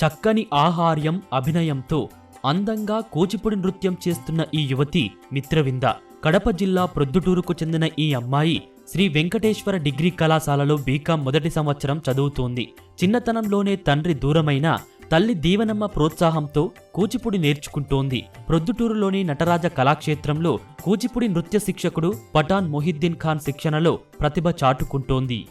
చక్కని ఆహార్యం అభినయంతో అందంగా కూచిపూడి నృత్యం చేస్తున్న ఈ యువతి మిత్రవింద. కడప జిల్లా ప్రొద్దుటూరుకు చెందిన ఈ అమ్మాయి శ్రీ వెంకటేశ్వర డిగ్రీ కళాశాలలో బీకాం మొదటి సంవత్సరం చదువుతోంది. చిన్నతనంలోనే తండ్రి దూరమైన తల్లి దీవెనమ్మ ప్రోత్సాహంతో కూచిపూడి నేర్చుకుంటోంది. ప్రొద్దుటూరులోని నటరాజ కళాక్షేత్రంలో కూచిపూడి నృత్య శిక్షకుడు పఠాన్ మొహిద్దీన్ ఖాన్ శిక్షణలో ప్రతిభ చాటుకుంటోంది.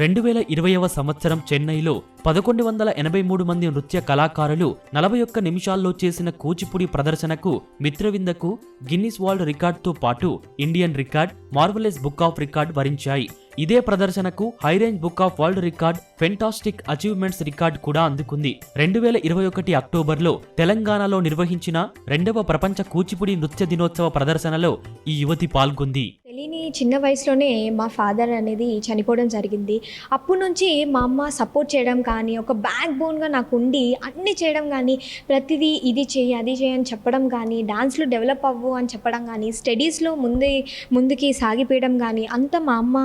రెండు వేల ఇరవైవ సంవత్సరం చెన్నైలో పదకొండు వందల ఎనభై మూడు మంది నృత్య కళాకారులు నలభై ఒక్క నిమిషాల్లో చేసిన కూచిపూడి ప్రదర్శనకు మిత్రవిందకు గిన్నిస్ వరల్డ్ రికార్డ్తో పాటు Indian record marvellous book of record వరించాయి. ఇదే ప్రదర్శనకు high range book of world record fantastic achievements record కూడా అందుకుంది. రెండు వేల ఇరవై ఒకటి అక్టోబర్లో తెలంగాణలో నిర్వహించిన రెండవ ప్రపంచ కూచిపూడి నృత్య దినోత్సవ ప్రదర్శనలో ఈ యువతి పాల్గొంది. తెలియని చిన్న వయసులోనే మా ఫాదర్ అనేది చనిపోవడం జరిగింది. అప్పటి నుంచి మా అమ్మ సపోర్ట్ చేయడం కానీ ఒక బ్యాక్ బోన్గా నాకు ఉండి అన్నీ చేయడం కానీ ప్రతిదీ ఇది చేయి అది చేయి అని చెప్పడం కానీ డాన్స్లో డెవలప్ అవ్వు అని చెప్పడం కానీ స్టడీస్లో ముందు ముందుకి సాగిపోయడం కానీ అంతా మా అమ్మ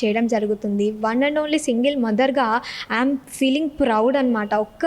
చేయడం జరుగుతుంది. వన్ అండ్ ఓన్లీ సింగిల్ మదర్గా ఐఎమ్ ఫీలింగ్ ప్రౌడ్ అనమాట ఒక్క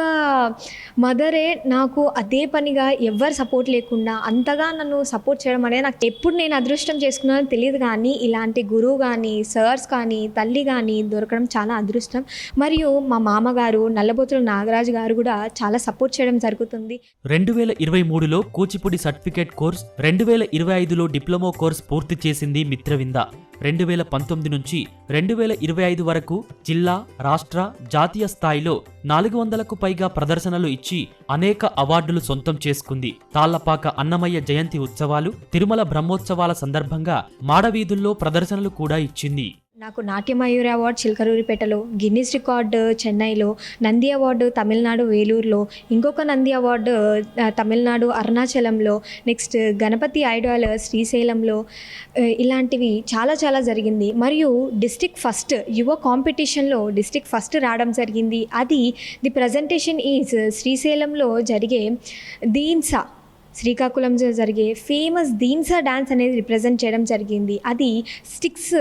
మదరే నాకు అదే పనిగా ఎవరు సపోర్ట్ లేకుండా అంతగా నన్ను సపోర్ట్ చేయడం అనేది నాకు ఎప్పుడు నేను అదృష్టం చేసుకున్నానో తెలియదు కానీ ఇలాంటి గురువు కానీ సర్స్ కానీ తల్లి కానీ దొరకడం చాలా అదృష్టం. మరియు మా మామగారు నల్లబోతుల నాగరాజు గారు కూడా చాలా సపోర్ట్ చేయడం జరుగుతుంది. రెండు వేల ఇరవై మూడులో కూచిపూడి సర్టిఫికేట్ కోర్స్ రెండు వేల ఇరవై ఐదులో డిప్లొమా కోర్స్ పూర్తి చేసింది మిత్రవింద. రెండు వేల పంతొమ్మిది నుంచి రెండు వేల ఇరవై ఐదు వరకు జిల్లా రాష్ట్ర జాతీయ స్థాయిలో నాలుగు వందలకు పైగా ప్రదర్శనలు ఇచ్చి అనేక అవార్డులు సొంతం చేసుకుంది. తాళ్ళపాక అన్నమయ్య జయంతి ఉత్సవాలు తిరుమల బ్రహ్మోత్సవాల సందర్భంగా మాడవీధుల్లో ప్రదర్శనలు కూడా ఇచ్చింది. నాకు నాట్యమయూరి అవార్డు చిలకరూరిపేటలో గిన్నిస్ రికార్డు చెన్నైలో నంది అవార్డు తమిళనాడు వేలూరులో ఇంకొక నంది అవార్డు తమిళనాడు అరుణాచలంలో నెక్స్ట్ గణపతి ఐడాల్ శ్రీశైలంలో ఇలాంటివి చాలా చాలా జరిగింది. మరియు డిస్టిక్ ఫస్ట్ యువ కాంపిటీషన్లో డిస్టిక్ ఫస్ట్ రావడం జరిగింది. అది ది ప్రజెంటేషన్ ఈజ్ శ్రీశైలంలో జరిగే దీన్సా శ్రీకాకుళం జరిగే ఫేమస్ దీన్సా డ్యాన్స్ అనేది రిప్రజెంట్ చేయడం జరిగింది. అది స్టిక్స్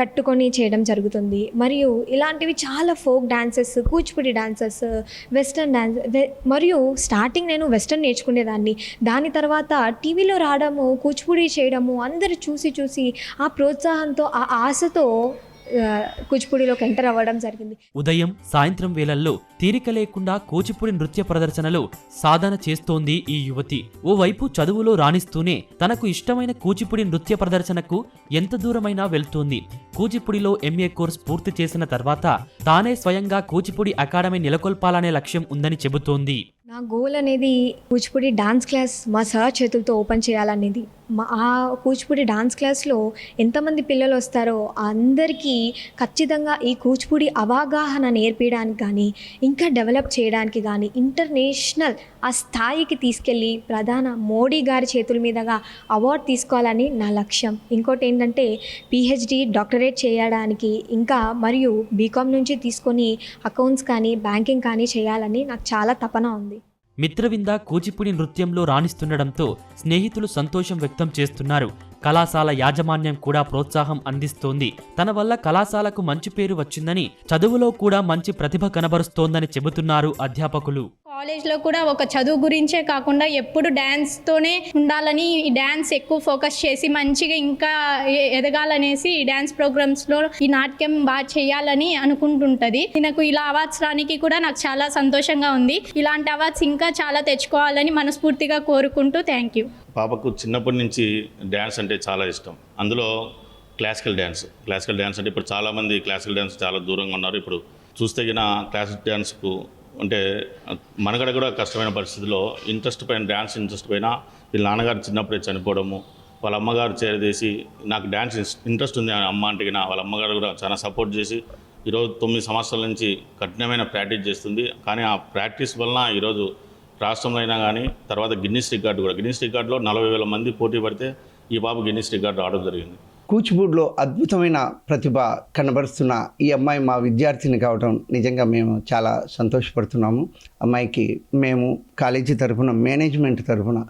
కట్టుకొని చేయడం జరుగుతుంది. మరియు ఇలాంటివి చాలా folk dances Kuchipudi dances western dance మరియు స్టార్టింగ్ నేను వెస్టర్న్ నేర్చుకునేదాన్ని. దాని తర్వాత టీవీలో రావడము కూచిపూడి చేయడము అందరు చూసి చూసి ఆ ప్రోత్సాహంతో ఆ ఆశతో కూచిపూడిలోకి ఎంటర్ అవ్వడం జరిగింది. ఉదయం సాయంత్రం వేళల్లో తీరిక లేకుండా కూచిపూడి నృత్య ప్రదర్శనలో సాధన చేస్తోంది ఈ యువతి. ఓవైపు చదువులో రాణిస్తూనే తనకు ఇష్టమైన కూచిపూడి నృత్య ప్రదర్శనకు ఎంత దూరమైనా వెళ్తోంది. కూచిపూడిలో ఎంఏ కోర్స్ పూర్తి చేసిన తర్వాత తానే స్వయంగా కూచిపూడి అకాడమీ నెలకొల్పాలనే లక్ష్యం ఉందని చెబుతోంది. నా గోల్ అనేది కూచిపూడి డాన్స్ క్లాస్ మా సార్ చేతులతో ఓపెన్ చేయాలనేది. ఆ కూచిపూడి డాన్స్ క్లాస్లో ఎంతమంది పిల్లలు వస్తారో అందరికీ ఖచ్చితంగా ఈ కూచిపూడి అవగాహన నేర్పించడానికి కానీ ఇంకా డెవలప్ చేయడానికి కానీ ఇంటర్నేషనల్ ఆ స్థాయికి తీసుకెళ్ళి ప్రధాన మోడీ గారి చేతుల మీదుగా అవార్డు తీసుకోవాలని నా లక్ష్యం. ఇంకోటి ఏంటంటే పిహెచ్డి డాక్టరేట్ చేయడానికి ఇంకా మరియు బీకామ్ నుంచి తీసుకొని అకౌంట్స్ కానీ బ్యాంకింగ్ కానీ చేయాలని నాకు చాలా తపన ఉంది. మిత్రవింద కూచిపూడి నృత్యంలో రాణిస్తుండడంతో స్నేహితులు సంతోషం వ్యక్తం చేస్తున్నారు. కళాశాల యాజమాన్యం కూడా ప్రోత్సాహం అందిస్తోంది. తన వల్ల కళాశాలకు మంచి పేరు వచ్చిందని చదువులో కూడా మంచి ప్రతిభ కనబరుస్తోందని చెబుతున్నారు అధ్యాపకులు. కాలేజ్లో కూడా ఒక చదువు గురించే కాకుండా ఎప్పుడు డ్యాన్స్తోనే ఉండాలని ఈ డ్యాన్స్ ఎక్కువ ఫోకస్ చేసి మంచిగా ఇంకా ఎదగాలనేసి ఈ డ్యాన్స్ ప్రోగ్రామ్స్లో ఈ నాట్యం బాగా చేయాలని అనుకుంటుంటుంది. నాకు ఇలా అవార్డ్స్ రానికి కూడా నాకు చాలా సంతోషంగా ఉంది. ఇలాంటి అవార్డ్స్ ఇంకా చాలా తెచ్చుకోవాలని మనస్ఫూర్తిగా కోరుకుంటూ థ్యాంక్ యూ పాపకు చిన్నప్పటి నుంచి డ్యాన్స్ అంటే చాలా ఇష్టం. అందులో క్లాసికల్ డ్యాన్స్ క్లాసికల్ డ్యాన్స్ అంటే ఇప్పుడు చాలామంది క్లాసికల్ డ్యాన్స్ చాలా దూరంగా ఉన్నారు. ఇప్పుడు చూస్తే గిన క్లాసికల్ డ్యాన్స్కు అంటే మనగడ కూడా కష్టమైన పరిస్థితిలో ఇంట్రెస్ట్ పైన డ్యాన్స్ ఇంట్రెస్ట్ పైన వీళ్ళ నాన్నగారు చిన్నప్పుడే చనిపోవడము వాళ్ళ అమ్మగారు చేరదీసి నాకు డ్యాన్స్ ఇంట్రెస్ట్ ఉంది అని అమ్మ అంటే వాళ్ళ అమ్మగారు కూడా చాలా సపోర్ట్ చేసి ఈరోజు తొమ్మిది సంవత్సరాల నుంచి కఠినమైన ప్రాక్టీస్ చేస్తుంది. కానీ ఆ ప్రాక్టీస్ వలన ఈరోజు రాష్ట్రంలో అయినా కానీ తర్వాత గిన్నిస్ రికార్డు కూడా గిన్నిస్ రికార్డులో నలభై వేల మంది పోటీ పడితే ఈ బాబు గిన్నిస్ రికార్డు ఆడడం జరిగింది. కూచిపూడిలో అద్భుతమైన ప్రతిభ కనబరుస్తున్న ఈ అమ్మాయి మా విద్యార్థిని కావడం నిజంగా మేము చాలా సంతోషపడుతున్నాము. అమ్మాయికి మేము కాలేజీ తరఫున మేనేజ్మెంట్ తరఫున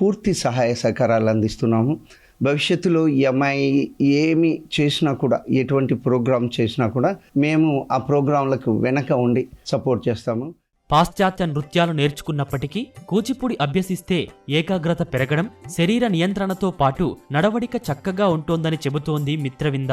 పూర్తి సహాయ సహకారాలు అందిస్తున్నాము. భవిష్యత్తులో ఈ అమ్మాయి ఏమి చేసినా కూడా ఎటువంటి ప్రోగ్రామ్ చేసినా కూడా మేము ఆ ప్రోగ్రాంలకు వెనక ఉండి సపోర్ట్ చేస్తాము. పాశ్చాత్య నృత్యాలు నేర్చుకున్నప్పటికీ కూచిపూడి అభ్యసిస్తే ఏకాగ్రత పెరగడం శరీర నియంత్రణతో పాటు నడవడిక చక్కగా ఉంటోందని చెబుతోంది మిత్రవింద.